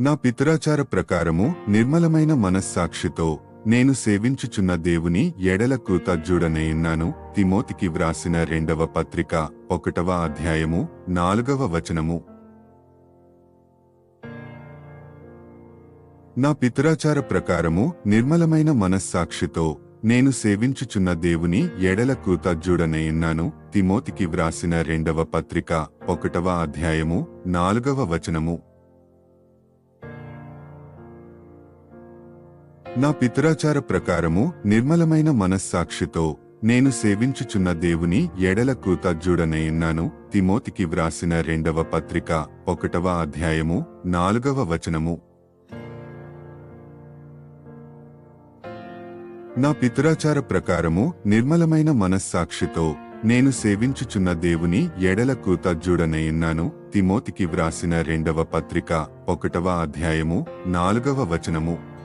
నా పితరాచార ప్రకారము నిర్మలమైన మనస్సాక్షితో నేను సేవించుచున్న దేవుని ఎడల కృతజ్ఞుడనైన్నాను తిమోతికి వ్రాసిన రెండవ పత్రిక ఒకటవ అధ్యాయము నాలుగవ వచనము. నా పితరాచార ప్రకారము నిర్మలమైన మనస్సాక్షితో నేను సేవించుచున్న దేవుని ఎడల కృతజ్ఞుడనైన్నాను తిమోతికి వ్రాసిన రెండవ పత్రిక ఒకటవ అధ్యాయము నాలుగవ వచనము. నా పితరాచార ప్రకారము నిర్మలమైన మనస్సాక్షితో నేను సేవించుచున్న దేవుని ఎడల కృతజ్ఞుడనయున్నాను. తిమోతికి వ్రాసిన రెండవ పత్రిక ఒకటవ అధ్యాయము నాలుగవ వచనము. నా పితరాచార ప్రకారము నిర్మలమైన మనస్సాక్షితో నేను సేవించుచున్న దేవుని ఎడల కృతజ్ఞుడనయున్నాను. తిమోతికి వ్రాసిన రెండవ పత్రిక ఒకటవ అధ్యాయము నాలుగవ వచనము.